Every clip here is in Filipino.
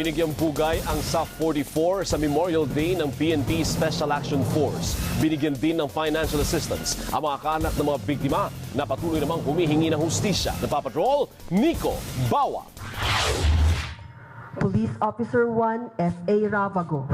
Binigyang bugay ang SAF 44 sa Memorial Day ng PNP Special Action Force. Binigyan din ng financial assistance ang mga kaanak ng mga biktima na patuloy namang humihingi ng hustisya. Napapatrol, Nico Bawa. Police Officer 1 F.A. Ravago.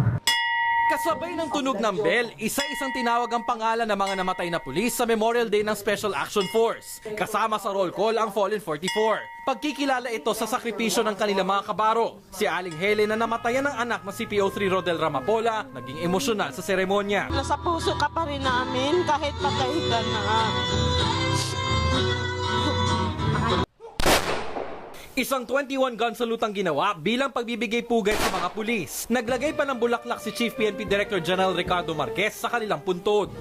Kasabay ng tunog ng bell, isa-isang tinawag ang pangalan ng mga namatay na pulis sa Memorial Day ng Special Action Force. Kasama sa roll call ang Fallen 44. Pagkikilala ito sa sakripisyo ng kanilang mga kabaro. Si Aling Helen na namatayan ng anak na si PO3 Rodel Ramapola, naging emosyonal sa seremonya. Nasa puso ka pa rin namin kahit patay ka na. Isang 21 gun salute ang ginawa bilang pagbibigay pugay sa mga pulis. Naglagay pa ng bulaklak si Chief PNP Director General Ricardo Marquez sa kanilang puntod.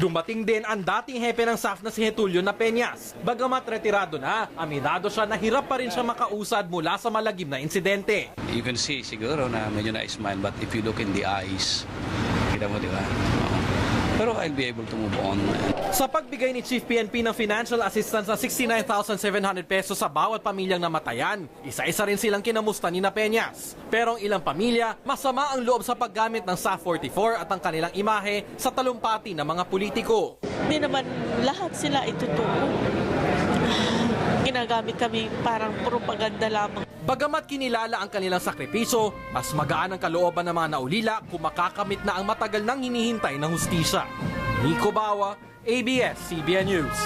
Dumating din ang dating hepe ng SAF na si Getulio na Peñas. Bagamat retirado na, aminado siya na hirap pa rin siya makausad mula sa malagim na insidente. You can see siguro na medyo na-smile but if you look in the eyes, kita mo di ba? Pero I'll be able to move on. Sa pagbigay ni Chief PNP ng financial assistance na 69,700 pesos sa bawat pamilyang namatayan, isa-isa rin silang kinamusta ni na Peñas. Pero ang ilang pamilya, masama ang loob sa paggamit ng SAF 44 at ang kanilang imahe sa talumpati ng mga politiko. Hindi naman lahat sila itutuo. Ginagamit kami parang propaganda lamang. Bagamat kinilala ang kanilang sakripisyo, mas magaan ang kalooban ng mga naulila kung makakamit na ang matagal nang hinihintay ng hustisya. Nico Bawa, ABS-CBN News.